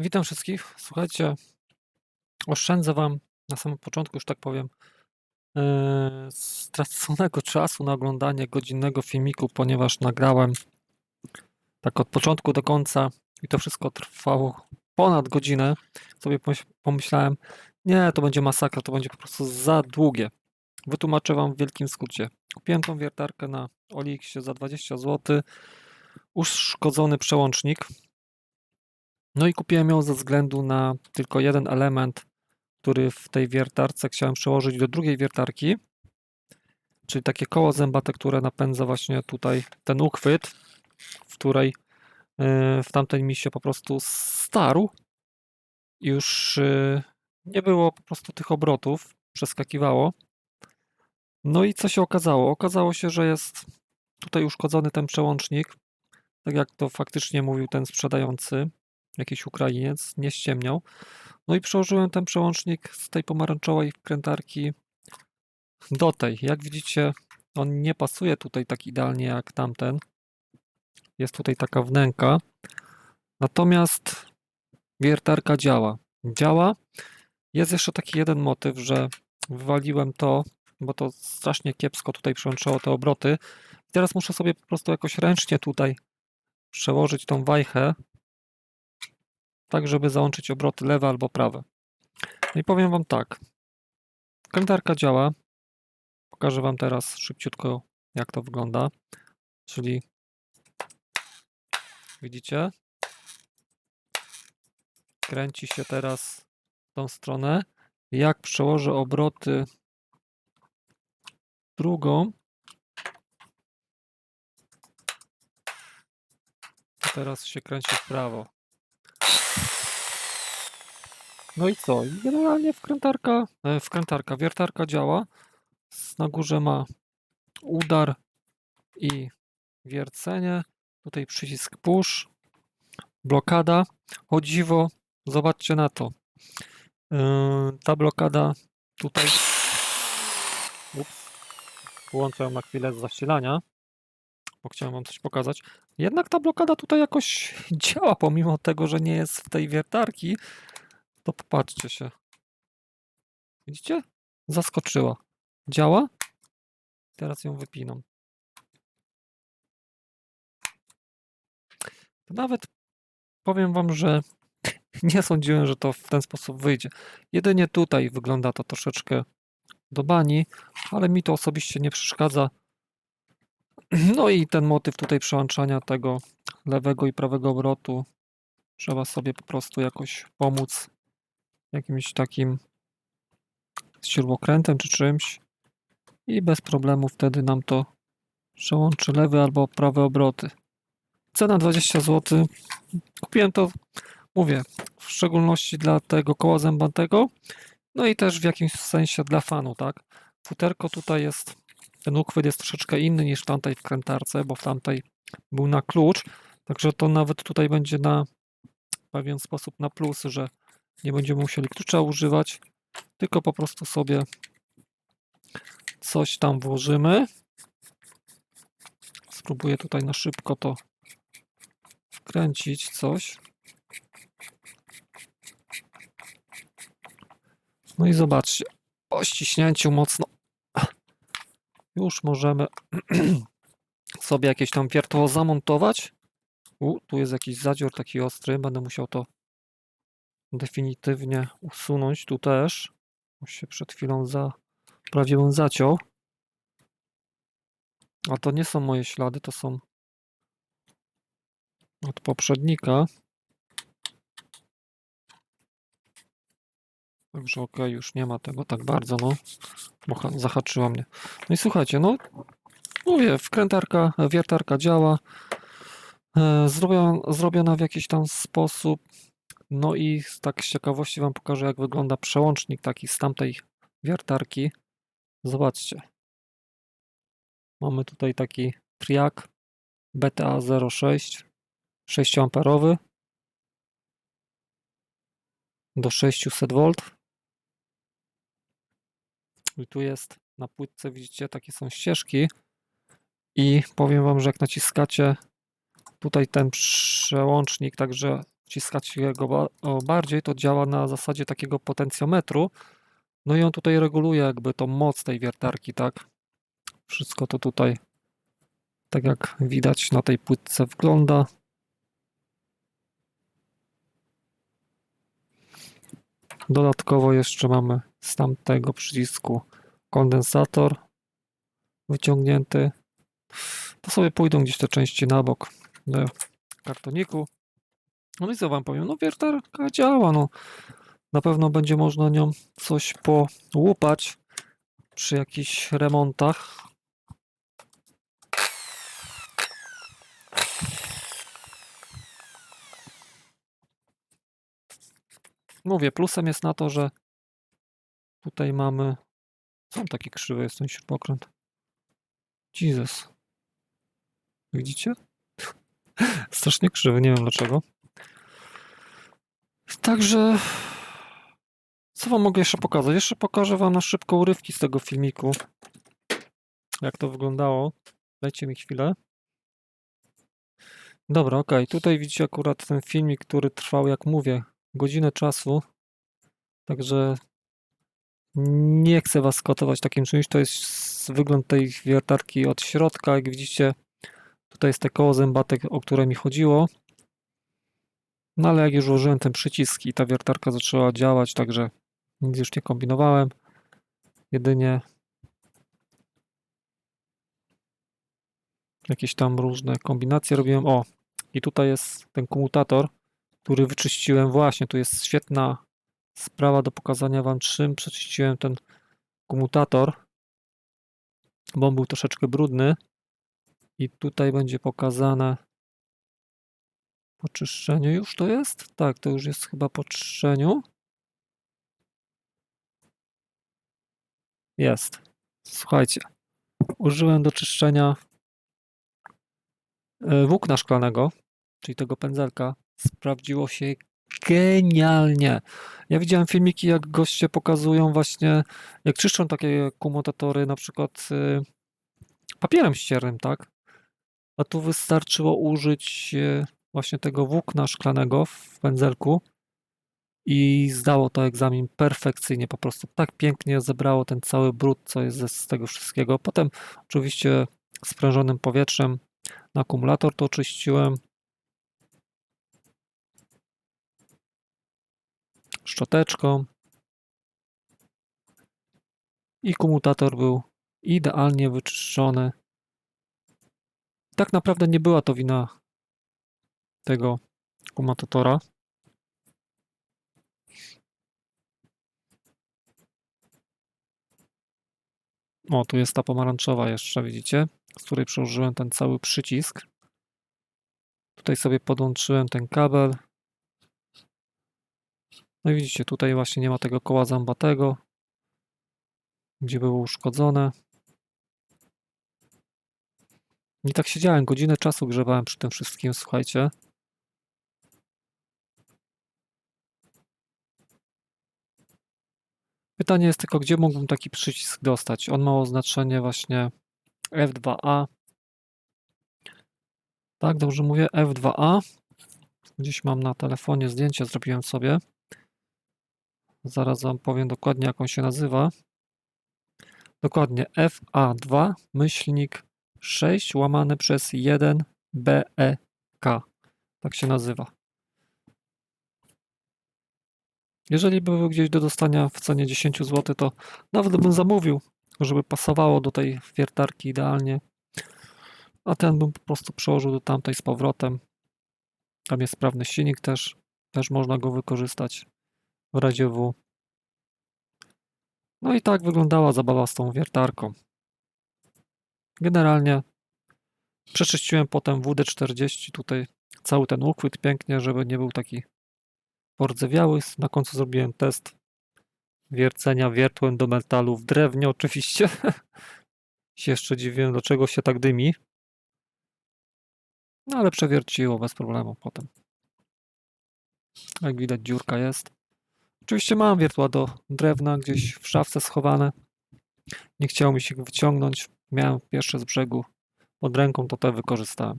Witam wszystkich. Słuchajcie, oszczędzę Wam na samym początku, już tak powiem, e, straconego czasu na oglądanie godzinnego filmiku, ponieważ nagrałem tak od początku do końca i to wszystko trwało ponad godzinę. Sobie pomyś- pomyślałem, nie, to będzie masakra, to będzie po prostu za długie. Wytłumaczę Wam w wielkim skrócie. Kupiłem tą wiertarkę na Olixie za 20 zł, uszkodzony przełącznik. No i kupiłem ją ze względu na tylko jeden element, który w tej wiertarce chciałem przełożyć do drugiej wiertarki, czyli takie koło zębate, które napędza właśnie tutaj ten uchwyt, w której yy, w tamtej mi się po prostu starł już yy, nie było po prostu tych obrotów, przeskakiwało. No i co się okazało? Okazało się, że jest tutaj uszkodzony ten przełącznik, tak jak to faktycznie mówił ten sprzedający, jakiś Ukrainiec, nie ściemniał. No i przełożyłem ten przełącznik z tej pomarańczowej wkrętarki do tej. Jak widzicie, on nie pasuje tutaj tak idealnie jak tamten. Jest tutaj taka wnęka. Natomiast wiertarka działa. Działa. Jest jeszcze taki jeden motyw, że wywaliłem to, bo to strasznie kiepsko tutaj przełączało te obroty. Teraz muszę sobie po prostu jakoś ręcznie tutaj przełożyć tą wajchę, tak żeby załączyć obroty lewe albo prawe. No i powiem Wam tak. Kalendarka działa. Pokażę Wam teraz szybciutko, jak to wygląda. Czyli widzicie? Kręci się teraz w tą stronę. Jak przełożę obroty drugą, to teraz się kręci w prawo. No i co? Generalnie wkrętarka, e, wkrętarka, wiertarka działa. Na górze ma udar i wiercenie. Tutaj przycisk push, blokada. O dziwo, zobaczcie na to. Yy, Ta blokada tutaj. Ups. Wyłączę ją na chwilę z zasilania, bo chciałem wam coś pokazać. Jednak ta blokada tutaj jakoś działa, pomimo tego, że nie jest w tej wiertarki. To popatrzcie się. Widzicie? Zaskoczyła. Działa? Teraz ją wypinam. Nawet powiem wam, że nie sądziłem, że to w ten sposób wyjdzie. Jedynie tutaj wygląda to troszeczkę do bani, ale mi to osobiście nie przeszkadza. No i ten motyw tutaj przełączania tego lewego i prawego obrotu trzeba sobie po prostu jakoś pomóc jakimś takim śrubokrętem czy czymś i bez problemu wtedy nam to przełączy lewy albo prawe obroty. Cena 20 zł. Kupiłem to, mówię, w szczególności dla tego koła zębatego, no i też w jakimś sensie dla fanu, tak? Futerko tutaj jest, ten uchwyt jest troszeczkę inny niż w tamtej wkrętarce, bo w tamtej był na klucz, także to nawet tutaj będzie na pewien sposób na plus, że nie będziemy musieli klucza używać, tylko po prostu sobie coś tam włożymy. Spróbuję tutaj na szybko to wkręcić coś. No i zobaczcie, po ściśnięciu mocno już możemy sobie jakieś tam wiertło zamontować. U, tu jest jakiś zadziór taki ostry, będę musiał to definitywnie usunąć. Tu też, bo się przed chwilą zaprawiłem zaciął. A to nie są moje ślady, to są od poprzednika. Także okej, już nie ma tego tak bardzo, no. Bo ha- zahaczyła mnie. No i słuchajcie, no mówię, wkrętarka, wiertarka działa. E, zrobiona, zrobiona w jakiś tam sposób. No i tak z ciekawości wam pokażę, jak wygląda przełącznik taki z tamtej wiertarki. Zobaczcie. Mamy tutaj taki triak BTA 06 6 amperowy do 600 V. I tu jest na płytce, widzicie, takie są ścieżki. I powiem wam, że jak naciskacie tutaj ten przełącznik, także wciskać go bardziej, to działa na zasadzie takiego potencjometru. No i on tutaj reguluje jakby tą moc tej wiertarki, tak? Wszystko to tutaj, tak jak widać na tej płytce wygląda. Dodatkowo jeszcze mamy z tamtego przycisku kondensator wyciągnięty. To sobie pójdą gdzieś te części na bok do kartoniku. No i co wam powiem, no wiertarka działa, no. Na pewno będzie można nią coś połupać przy jakichś remontach. Mówię, plusem jest na to, że tutaj mamy... On taki krzywy jest ten śrubokręt? Jezus. Widzicie? Strasznie krzywy, nie wiem dlaczego. Także... Co wam mogę jeszcze pokazać? Jeszcze pokażę wam na szybko urywki z tego filmiku. Jak to wyglądało. Dajcie mi chwilę. Dobra, okej. Tutaj widzicie akurat ten filmik, który trwał, jak mówię, godzinę czasu. Także nie chcę was skotować takim czymś. To jest wygląd tej wiertarki od środka. Jak widzicie, tutaj jest te koło zębate, o które mi chodziło. No ale jak już użyłem ten przycisk i ta wiertarka zaczęła działać, także nic już nie kombinowałem. Jedynie jakieś tam różne kombinacje robiłem. O, i tutaj jest ten komutator, który wyczyściłem. Właśnie, tu jest świetna sprawa do pokazania Wam, czym przeczyściłem ten komutator, bo on był troszeczkę brudny. I tutaj będzie pokazane po czyszczeniu. Już to jest? Tak, to już jest chyba po czyszczeniu. Jest. Słuchajcie, użyłem do czyszczenia e, włókna szklanego, czyli tego pędzelka. Sprawdziło się genialnie. Ja widziałem filmiki, jak goście pokazują właśnie, jak czyszczą takie komutatory, na przykład y, papierem ściernym, tak? A tu wystarczyło użyć y, właśnie tego włókna szklanego w pędzelku i zdało to egzamin perfekcyjnie, po prostu tak pięknie zebrało ten cały brud, co jest z tego wszystkiego. Potem oczywiście sprężonym powietrzem na akumulator to oczyściłem. Szczoteczką. I komutator był idealnie wyczyszczony. Tak naprawdę nie była to wina tego komutatora. O, tu jest ta pomarańczowa jeszcze, widzicie? Z której przełożyłem ten cały przycisk. Tutaj sobie podłączyłem ten kabel. No i widzicie, tutaj właśnie nie ma tego koła zębatego, gdzie było uszkodzone. I tak siedziałem, godzinę czasu grzewałem przy tym wszystkim, słuchajcie. Pytanie jest tylko, gdzie mógłbym taki przycisk dostać? On ma oznaczenie właśnie F2A. Tak, dobrze mówię, F2A. Gdzieś mam na telefonie zdjęcie, zrobiłem sobie. Zaraz wam powiem dokładnie, jak on się nazywa. Dokładnie FA2 myślnik 6 łamane przez 1 BEK. Tak się nazywa. Jeżeli były gdzieś do dostania w cenie 10 zł, to nawet bym zamówił, żeby pasowało do tej wiertarki idealnie. A ten bym po prostu przełożył do tamtej z powrotem. Tam jest sprawny silnik też. Też można go wykorzystać w razie W. No i tak wyglądała zabawa z tą wiertarką. Generalnie przeczyściłem potem WD-40 tutaj cały ten uchwyt pięknie, żeby nie był taki pordzewiały. Na końcu zrobiłem test wiercenia wiertłem do metalu w drewnie oczywiście. się jeszcze dziwiłem, dlaczego się tak dymi. No ale przewierciło bez problemu potem. Jak widać dziurka jest. Oczywiście mam wiertła do drewna gdzieś w szafce schowane. Nie chciało mi się ich wyciągnąć. Miałem pierwsze z brzegu pod ręką, to te wykorzystałem.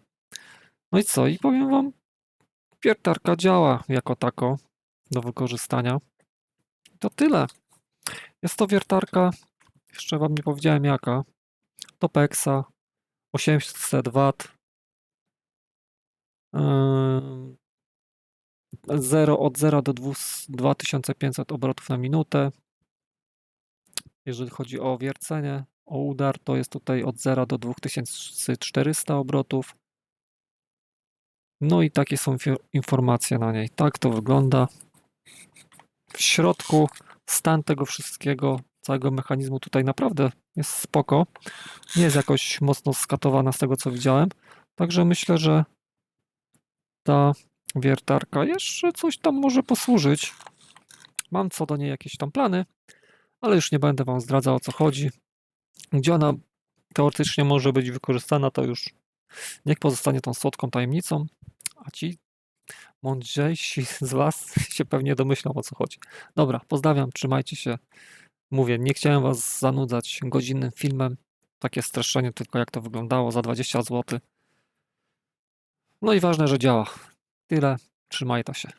No i co? I powiem wam, Wiertarka działa jako tako do wykorzystania. To tyle. Jest to wiertarka, jeszcze Wam nie powiedziałem jaka. Topexa 800 W. 0 od 0 do 200 2500 obrotów na minutę. Jeżeli chodzi o wiercenie, o udar, to jest tutaj od 0 do 2400 obrotów. No i takie są informacje na niej. Tak to wygląda. W środku stan tego wszystkiego, całego mechanizmu tutaj naprawdę jest spoko. Nie jest jakoś mocno skatowana z tego co widziałem. Także myślę, że ta wiertarka jeszcze coś tam może posłużyć. Mam co do niej jakieś tam plany, ale już nie będę Wam zdradzał o co chodzi. Gdzie ona teoretycznie może być wykorzystana, to już niech pozostanie tą słodką tajemnicą, a ci mądrzejsi z Was się pewnie domyślą o co chodzi. Dobra, pozdrawiam, trzymajcie się. Mówię, nie chciałem Was zanudzać godzinnym filmem. Takie streszczenie tylko jak to wyglądało za 20 zł. No i ważne, że działa. Tyle, trzymaj to się.